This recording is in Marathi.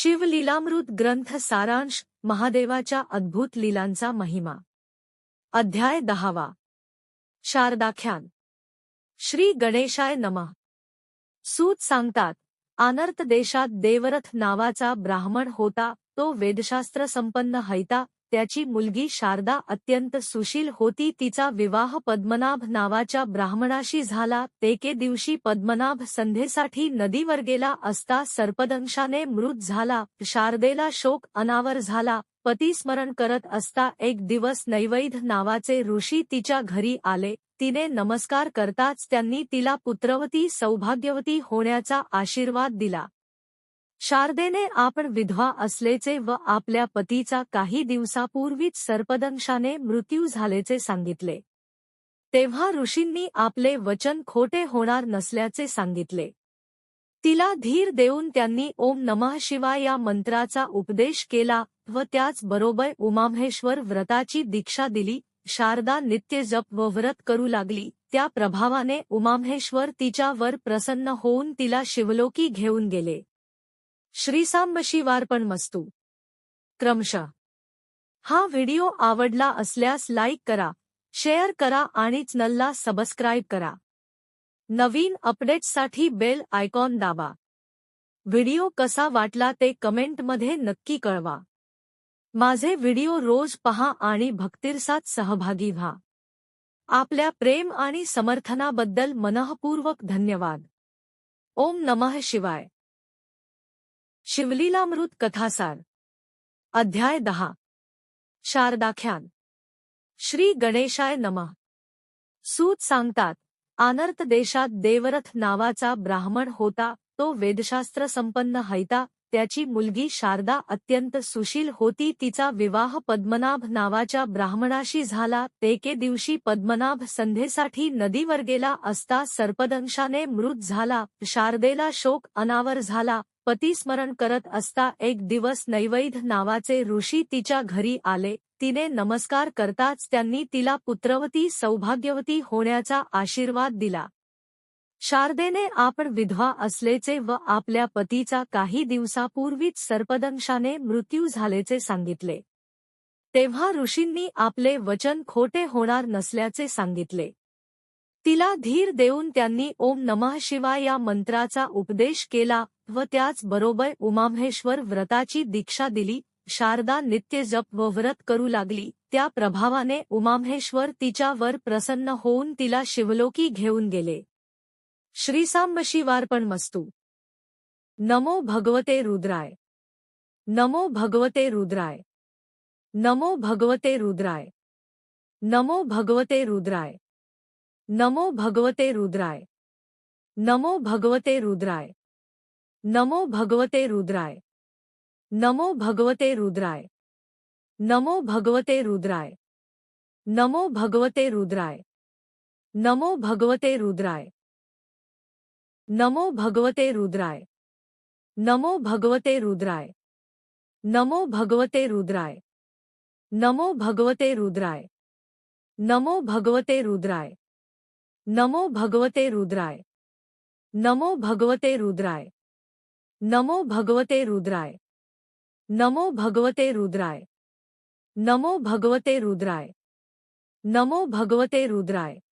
शिवलीलामृत ग्रंथ सारांश महादेवाच्या अद्भुत लीलांचा महिमा. अध्याय दहावा. शारदाख्यान. श्री गणेशाय नमः. सूत सांगतात आनर्त देशात देवरथ नावाचा ब्राह्मण होता तो वेदशास्त्र संपन्न हैता त्याची मुलगी शारदा अत्यंत सुशील होती. तिचा विवाह पद्मनाभ नावाच्या ब्राह्मणाशी झाला. तेके दिवशी पद्मनाभ संध्येसाठी नदीवर गेला असता सर्पदंशाने मृत झाला. शारदेला शोक अनावर झाला. पती स्मरण करत असता एक दिवस नैवैध नावाचे ऋषी तिच्या घरी आले. तिने नमस्कार करताच त्यांनी तिला पुत्रवती सौभाग्यवती होण्याचा आशीर्वाद दिला. शारदेने आपण विधवा असल्याचे व आपल्या पतीचा काही दिवसापूर्वीच सर्पदंशाने मृत्यू झाल्याचे सांगितले. तेव्हा ऋषींनी आपले वचन खोटे होणार नसल्याचे सांगितले. तिला धीर देऊन त्यांनी ओम नमः शिवाय या मंत्राचा उपदेश केला व त्याचबरोबर उमामहेश्वर व्रताची दीक्षा दिली. शारदा नित्य जप व व्रत करू लागली. त्या प्रभावाने उमामहेश्वर तिच्यावर प्रसन्न होऊन तिला शिवलोकी घेऊन गेले. श्रीसांब शिवार्पण मस्तू. क्रमशः. हा व्हिडिओ आवडला असल्यास लाईक करा शेअर करा आणि चॅनलला सबस्क्राईब करा. नवीन अपडेट्ससाठी बेल आयकॉन दाबा. व्हिडिओ कसा वाटला ते कमेंटमध्ये नक्की कळवा. माझे व्हिडिओ रोज पहा आणि भक्तिरसात सहभागी व्हा. आपल्या प्रेम आणि समर्थनाबद्दल मनःपूर्वक धन्यवाद. ओम नमः शिवाय. शिवलीलामृत कथासार. अध्याय दहा. शारदाख्यान. श्री गणेशाय नमः. सूत सांगतात आनर्त देशात देवरथ नावाचा ब्राह्मण होता तो वेदशास्त्र संपन्न हैता त्याची मुलगी शारदा अत्यंत सुशील होती तिचा विवाह पद्मनाभ नावाच्या ब्राह्मणाशी झाला तेके दिवशी पद्मनाभ संध्येसाठी नदीवर गेला असता सर्पदंशाने मृत झाला शारदेला शोक अनावर झाला पतिस्मरण करत असता एक दिवस नैवैध नावाचे ऋषी तिच्या घरी आले. तिने नमस्कार करताच त्यांनी तिला पुत्रवती सौभाग्यवती होण्याचा आशीर्वाद दिला. शारदेने आपण विधवा असल्याचे व आपल्या पतीचा काही दिवसापूर्वीच सर्पदंशाने मृत्यू झाल्याचे सांगितले. तेव्हा ऋषींनी आपले वचन खोटे होणार नसल्याचे सांगितले. तिला धीर देऊन त्यांनी ओम नमः शिवाय या मंत्राचा उपदेश केला व त्याचबरोबर उमामहेश्वर व्रताची दीक्षा दिली. शारदा नित्य जप व व्रत करू लागली. त्या प्रभावाने उमामहेश्वर तिच्यावर प्रसन्न होऊन तिला शिवलोकी घेऊन गेले. श्रीसांब शिवार्पण मस्तू नमो भगवते रुद्राय. नमो भगवते रुद्राय. नमो भगवते रुद्राय. नमो भगवते रुद्राय. नमो भगवते रुद्राय नमो भगवते रुद्राय नमो भगवते रुद्राय नमो भगवते रुद्राय नमो भगवते रुद्राय नमो भगवते रुद्राय नमो भगवते रुद्राय नमो भगवते रुद्राय नमो भगवते रुद्राय नमो भगवते रुद्राय नमो भगवते रुद्राय नमो भगवते रुद्राय नमो भगवते रुद्राय. नमो भगवते रुद्राय. नमो भगवते रुद्राय. नमो भगवते रुद्राय. नमो भगवते रुद्राय. नमो भगवते रुद्राय.